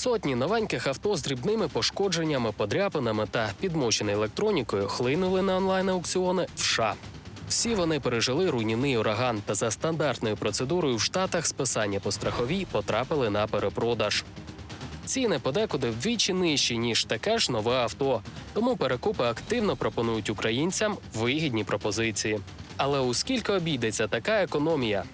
Сотні новеньких авто з дрібними пошкодженнями, подряпинами та підмоченою електронікою хлинули на онлайн-аукціони в США. Всі вони пережили руйнівний ураган та за стандартною процедурою в Штатах списання по страховій потрапили на перепродаж. Ціни подекуди вдвічі нижчі, ніж таке ж нове авто, тому перекупи активно пропонують українцям вигідні пропозиції. Але у скільки обійдеться така економія?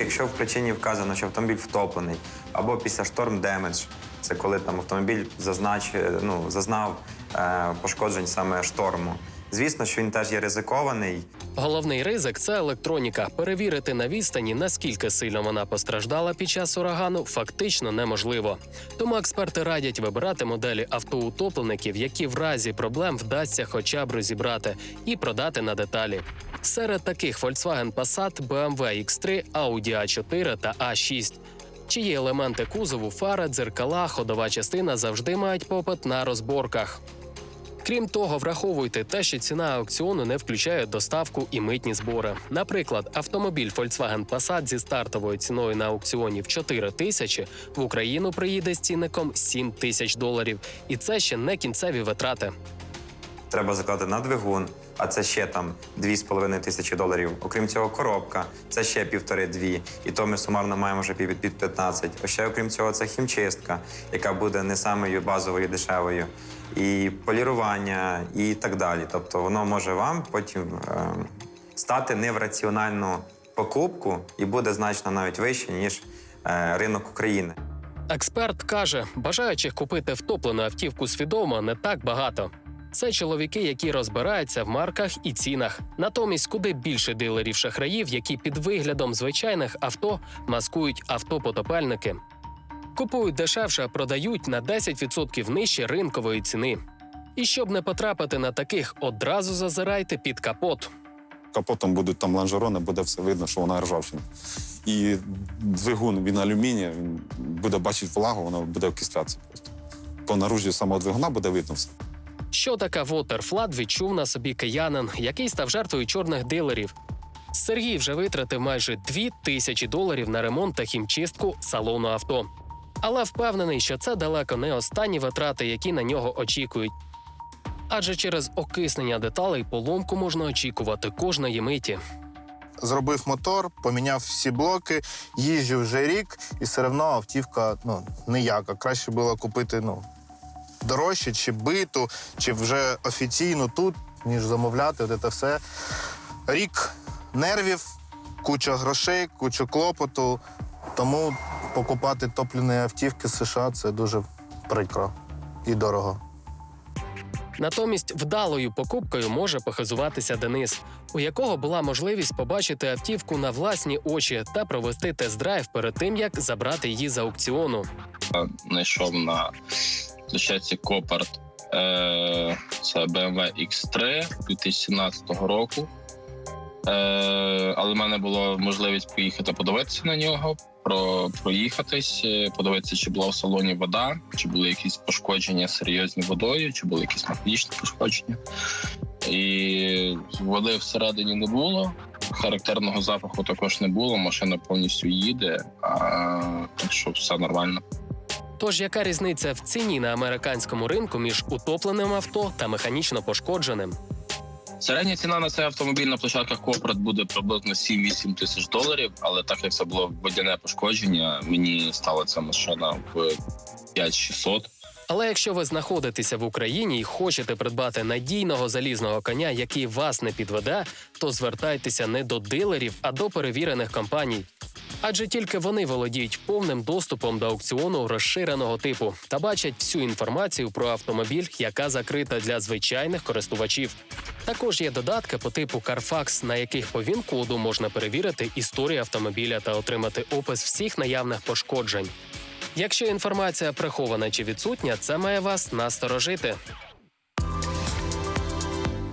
Якщо в причині вказано, що автомобіль втоплений, або після шторм демедж, це коли там автомобіль зазнач, ну, зазнав е, пошкоджень саме шторму. Звісно, що він теж є ризикований. Головний ризик це електроніка. Перевірити на відстані, наскільки сильно вона постраждала під час урагану, фактично неможливо. Тому експерти радять вибирати моделі автоутоплеників, які в разі проблем вдасться хоча б розібрати і продати на деталі. Серед таких Volkswagen Passat, BMW X3, Audi A4 та A6. Чиї елементи кузову, фари, дзеркала, ходова частина завжди мають попит на розборках. Крім того, враховуйте те, що ціна аукціону не включає доставку і митні збори. Наприклад, автомобіль Volkswagen Passat зі стартовою ціною на аукціоні в 4 тисячі в Україну приїде з цінником 7 тисяч доларів, і це ще не кінцеві витрати. Треба закладати на двигун, а це ще там 2,5 тисячі доларів. Окрім цього, коробка це ще півтори-дві. І то ми сумарно маємо вже під, під 15. А ще окрім цього, це хімчистка, яка буде не самою базовою дешевою, і полірування, і так далі. Тобто воно може вам потім е, стати не в раціональну покупку і буде значно навіть вище, ніж е, ринок України. Експерт каже, бажаючих купити втоплену автівку свідомо не так багато. Це чоловіки, які розбираються в марках і цінах. Натомість, куди більше дилерів шахраїв, які під виглядом звичайних авто маскують автопотопельники. Купують дешевше, продають на 10% нижче ринкової ціни. І щоб не потрапити на таких, одразу зазирайте під капот. Капотом будуть там лонжерони, буде все видно, що вона ржавчина. І двигун він алюмінія, він буде бачити влагу, вона буде окислятися просто. По наружі самого двигуна буде видно все. Що таке Waterflat відчув на собі киянин, який став жертвою чорних дилерів. Сергій вже витратив майже 2 тисячі доларів на ремонт та хімчистку салону авто. Але впевнений, що це далеко не останні витрати, які на нього очікують. Адже через окиснення деталей поломку можна очікувати кожної миті. зробив мотор, поміняв всі блоки, їжджу вже рік, і все одно автівка ну, ніяка. Краще було купити ну, дорожче, чи биту, чи вже офіційно тут, ніж замовляти. От це все. Рік нервів, куча грошей, куча клопоту. Тому покупати топлені автівки з США це дуже прикро і дорого. Натомість вдалою покупкою може похизуватися Денис, у якого була можливість побачити автівку на власні очі та провести тест-драйв перед тим, як забрати її з аукціону. знайшов на площадці Копарт. Е, це BMW X3 2017 року. Е, але в мене була можливість поїхати подивитися на нього, про, проїхатись, е, подивитися, чи була в салоні вода, чи були якісь пошкодження серйозні водою, чи були якісь механічні пошкодження. І води всередині не було. Характерного запаху також не було. Машина повністю їде, а, так що все нормально. Тож яка різниця в ціні на американському ринку між утопленим авто та механічно пошкодженим? Середня ціна на цей автомобіль на площадках Копрат буде приблизно 7-8 тисяч доларів. Але так як це було водяне пошкодження, мені стала ця машина в 5-600. Але якщо ви знаходитеся в Україні і хочете придбати надійного залізного коня, який вас не підведе, то звертайтеся не до дилерів, а до перевірених компаній. Адже тільки вони володіють повним доступом до аукціону розширеного типу та бачать всю інформацію про автомобіль, яка закрита для звичайних користувачів. Також є додатки по типу Carfax, на яких по ВІН-коду можна перевірити історію автомобіля та отримати опис всіх наявних пошкоджень. Якщо інформація прихована чи відсутня, це має вас насторожити.